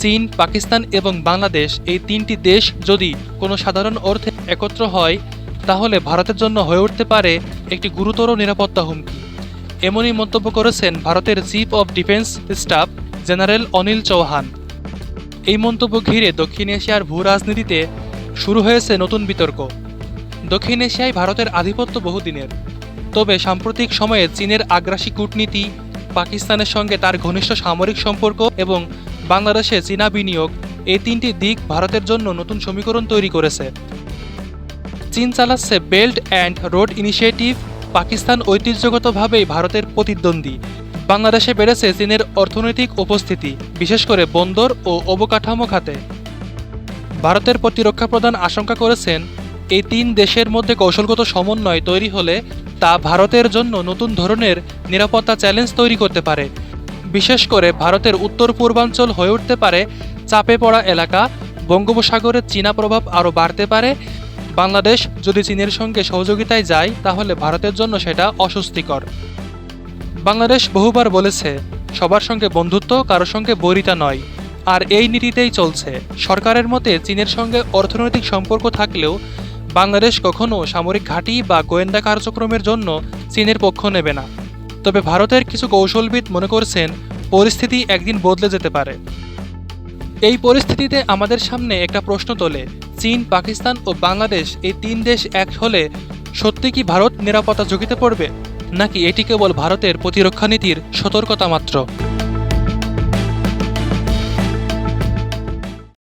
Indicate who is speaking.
Speaker 1: চীন, পাকিস্তান এবং বাংলাদেশ এই তিনটি দেশ যদি কোনো সাধারণ অর্থে একত্র হয়, তাহলে ভারতের জন্য হয়ে উঠতে পারে একটি গুরুতর নিরাপত্তা হুমকি। এমনই মন্তব্য করেছেন ভারতের chief of defence staff general Anil Chauhan. এই মন্তব্য ঘিরে দক্ষিণ এশিয়ার ভূ রাজনীতিতে শুরু হয়েছে নতুন বিতর্ক। দক্ষিণ এশিয়ায় ভারতের আধিপত্য বহুদিনের। তবে সাম্প্রতিক সময়ে চীনের আগ্রাসী কূটনীতি, পাকিস্তানের সঙ্গে তার ঘনিষ্ঠ সামরিক সম্পর্ক এবং বাংলাদেশে চীনা বিনিয়োগ, এই তিনটি দিক ভারতের জন্য নতুন সমীকরণ তৈরি করেছে। চীন চালাচ্ছে belt and road initiative, Pakistan ঐতিহ্যগতভাবেই ভারতের প্রতিদ্বন্দ্বী। বাংলাদেশে বেড়েছে চীনের অর্থনৈতিক উপস্থিতি, বিশেষ করে বন্দর ও অবকাঠামো খাতে। ভারতের প্রতিরক্ষা প্রধান আশঙ্কা করেছেন, এই তিন দেশের মধ্যে কৌশলগত সমন্বয় তৈরি হলে তা ভারতের জন্য নতুন ধরনের নিরাপত্তা চ্যালেঞ্জ তৈরি করতে পারে। বিশেষ করে ভারতের উত্তর পূর্বাঞ্চল হয়ে উঠতে পারে চাপে পড়া এলাকা বঙ্গোপসাগরের চীনা প্রভাব আরও বাড়তে পারে। বাংলাদেশ যদি চীনের সঙ্গে সহযোগিতায় যায়, তাহলে ভারতের জন্য সেটা অস্বস্তিকর। বাংলাদেশ বহুবার বলেছে, সবার সঙ্গে বন্ধুত্ব কারোর সঙ্গে বরিতা নয়। আর এই নীতিতেই চলছে। সরকারের মতে চীনের সঙ্গে অর্থনৈতিক সম্পর্ক থাকলেও বাংলাদেশ কখনো সামরিক ঘাঁটি বা গোয়েন্দা কার্যক্রমের জন্য চীনের পক্ষ নেবে না। তবে ভারতের কিছু কৌশলবিদ মনে করছেন পরিস্থিতি একদিন বদলে যেতে পারে। এই পরিস্থিতিতে আমাদের সামনে একটা প্রশ্ন তোলে, চীন, পাকিস্তান ও বাংলাদেশ এই তিন দেশ এক হলে সত্যি কি ভারত নিরাপত্তা ঝুঁকিতে পড়বে? নাকি এটি কেবল ভারতের প্রতিরক্ষা নীতির সতর্কতা মাত্র?